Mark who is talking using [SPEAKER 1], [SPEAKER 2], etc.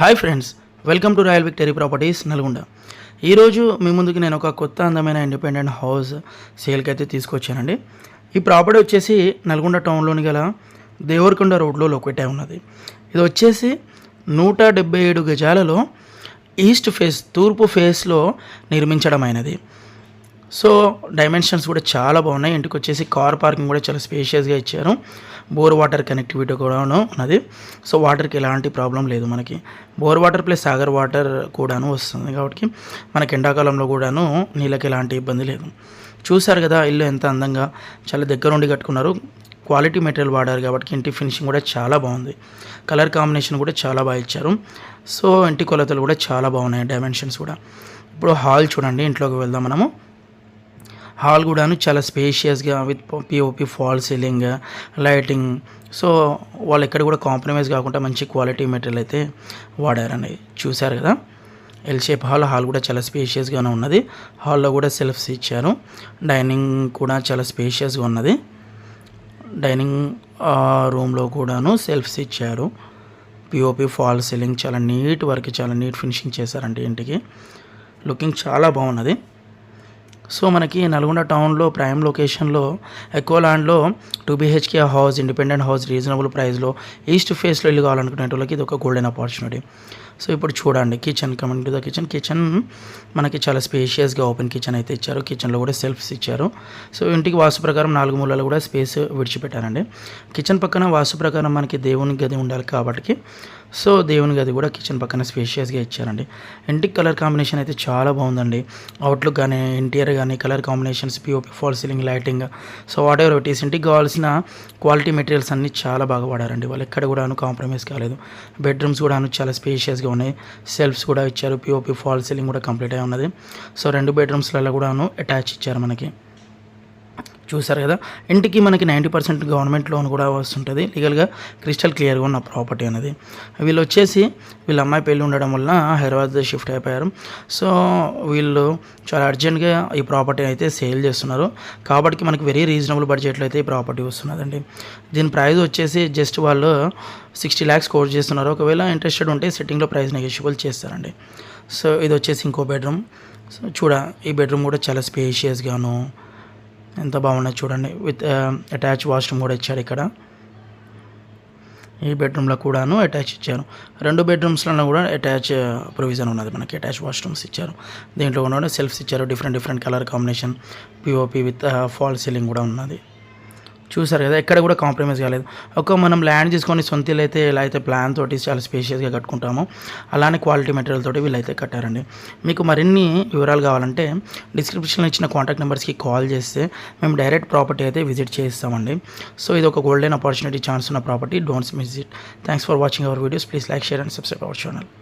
[SPEAKER 1] Hi friends welcome to Royal Victory Properties Nalgonda. ఈరోజు మీ ముందుకు నేను ఒక కొత్త అందమైన ఇండిపెండెంట్ హౌస్ సేల్కి అయితే తీసుకొచ్చానండి. ఈ ప్రాపర్టీ వచ్చేసి నల్గొండ టౌన్లోని గల దేవరకొండ రోడ్లో లొకేట్ అయి ఉన్నది. ఇది వచ్చేసి నూట డెబ్బై ఏడు గజాలలో ఈస్ట్ ఫేస్ తూర్పు ఫేస్లో నిర్మించడమైనది. సో డైమెన్షన్స్ కూడా చాలా బాగున్నాయి. ఇంటికి వచ్చేసి కార్ పార్కింగ్ కూడా చాలా స్పేషియస్గా ఇచ్చారు. బోర్ వాటర్ కనెక్టివిటీ కూడాను ఉన్నది. సో వాటర్కి ఎలాంటి ప్రాబ్లం లేదు మనకి. Bore water plus Sagar water కూడాను వస్తుంది కాబట్టి మనకి ఎండాకాలంలో కూడాను నీళ్ళకి ఎలాంటి ఇబ్బంది లేదు. చూసారు కదా ఇల్లు ఎంత అందంగా చాలా దగ్గరుండి కట్టుకున్నారు. క్వాలిటీ మెటీరియల్ వాడారు కాబట్టి ఇంటి ఫినిషింగ్ కూడా చాలా బాగుంది. కలర్ కాంబినేషన్ కూడా చాలా బాగా ఇచ్చారు. సో ఇంటి కొలతలు కూడా చాలా బాగున్నాయి డైమెన్షన్స్ కూడా. ఇప్పుడు హాల్ చూడండి ఇంట్లోకి వెళ్దాం మనము. హాల్ కూడాను చాలా స్పేషియస్గా with POP fall ceiling lighting. So వాళ్ళు ఎక్కడ కూడా కాంప్రమైజ్ కాకుండా మంచి క్వాలిటీ మెటీరియల్ అయితే వాడారండి చూశారు కదా. ఎల్ షేప్ హాల్ హాల్ కూడా చాలా స్పేషియస్గానే ఉన్నది. హాల్లో కూడా సెల్ఫ్స్ ఇచ్చారు. డైనింగ్ కూడా చాలా స్పేషియస్గా ఉన్నది. డైనింగ్ రూమ్లో కూడాను సెల్ఫ్స్ ఇచ్చారు. పిఓపి ఫాల్ సీలింగ్ చాలా నీట్ వర్క్ చాలా నీట్ ఫినిషింగ్ చేశారండి ఇంటికి. లుకింగ్ చాలా బాగున్నది. సో మనకి నల్గొండ టౌన్లో ప్రైమ్ లొకేషన్లో ఎక్కువ ల్యాండ్లో two BHK house independent house reasonable ప్రైస్లో ఈస్ట్ ఫేస్లో ఇల్లు కావాలనుకునే వాళ్ళకి ఇది ఒక గోల్డెన్ ఆపర్చునిటీ సో ఇప్పుడు చూడండి kitchen coming to the kitchen kitchen మనకి చాలా స్పేషియస్గా ఓపెన్ కిచెన్ అయితే ఇచ్చారు. కిచెన్లో కూడా సెల్ఫ్స్ ఇచ్చారు. సో ఇంటికి వాస్తు ప్రకారం నాలుగు మూలలో కూడా స్పేస్ విడిచిపెట్టారండి కిచెన్ పక్కన వాస్తు ప్రకారం మనకి దేవుని గది ఉండాలి కాబట్టి సో దేవుని గది కూడా కిచెన్ పక్కన స్పేషియస్గా ఇచ్చారండి. ఇంటికి కలర్ కాంబినేషన్ అయితే చాలా బాగుందండి. అవుట్లుక్ కానీ ఇంటీరియర్ కానీ colour combinations POP fall ceiling lighting so whatever it is ఇంటికి కావాల్సిన క్వాలిటీ మెటీరియల్స్ అన్నీ చాలా బాగా వాడారండి. వాళ్ళు ఎక్కడ కూడాను కాంప్రమైజ్ కాలేదు. బెడ్రూమ్స్ కూడాను చాలా స్పేషియస్గా ఉన్నాయి సెల్ఫ్స్ కూడా ఇచ్చారు. పిఓపి ఫాల్ సీలింగ్ కూడా కంప్లీట్ అయి ఉన్నది. సో రెండు బెడ్రూమ్స్లలో కూడాను అటాచ్ ఇచ్చారు మనకి. చూసారు కదా. ఇంటికి మనకి నైంటీ పర్సెంట్ గవర్నమెంట్ లోన్ కూడా వస్తుంటుంది. లీగల్గా క్రిస్టల్ క్లియర్గా ఉన్న ప్రాపర్టీ అనేది. వీళ్ళు వచ్చేసి వీళ్ళ అమ్మాయి పెళ్ళి ఉండడం వలన హైదరాబాద్ షిఫ్ట్ అయిపోయారు. సో వీళ్ళు చాలా అర్జెంట్గా ఈ ప్రాపర్టీ అయితే సేల్ చేస్తున్నారు. కాబట్టి మనకి వెరీ రీజనబుల్ బడ్జెట్లో అయితే ఈ ప్రాపర్టీ వస్తున్నదండి. దీని ప్రైస్ వచ్చేసి జస్ట్ వాళ్ళు సిక్స్టీ ల్యాక్స్ కోర్స్ చేస్తున్నారు. ఒకవేళ ఇంట్రెస్టెడ్ ఉంటే సిట్టింగ్లో ప్రైస్ నెగోషియబుల్ చేస్తారండి. సో ఇది వచ్చేసి ఇంకో బెడ్రూమ్. సో చూడ ఈ బెడ్రూమ్ కూడా చాలా స్పేషియస్గాను ఎంత బాగున్నాయి చూడండి. విత్ అటాచ్ వాష్రూమ్ కూడా ఇచ్చాడు ఇక్కడ. ఈ బెడ్రూమ్లో కూడాను అటాచ్ ఇచ్చారు. రెండు బెడ్రూమ్స్లో కూడా అటాచ్ ప్రొవిజన్ uh, ఉన్నది మనకి. అటాచ్ వాష్రూమ్స్ ఇచ్చారు. దీంట్లో కూడా సెల్ఫ్స్ ఇచ్చారు. Different different colour combination POP with fall ceiling కూడా ఉన్నది. చూసారు కదా ఎక్కడ కూడా కాంప్రమైజ్ కాలేదు. ఒక మనం ల్యాండ్ తీసుకొని సొంత ఇల్లు అయితే ఎలా అయితే ప్లాన్ తోటి చాలా స్పేషియస్గా కట్టుకుంటామో అలానే క్వాలిటీ మెటీరియల్ తోటి వీళ్ళైతే కట్టారండి. మీకు మరిన్ని వివరాలు కావాలంటే డిస్క్రిప్షన్లో ఇచ్చిన కాంటాక్ట్ నెంబర్స్కి కాల్ చేస్తే మేము డైరెక్ట్ ప్రాపర్టీ అయితే విజిట్ చేస్తామండి సో ఇది ఒక గోల్డెన్ ఆపర్చునిటీ ఛాన్స్ ఉన్న property don't miss it thanks for watching our videos please like share and subscribe our channel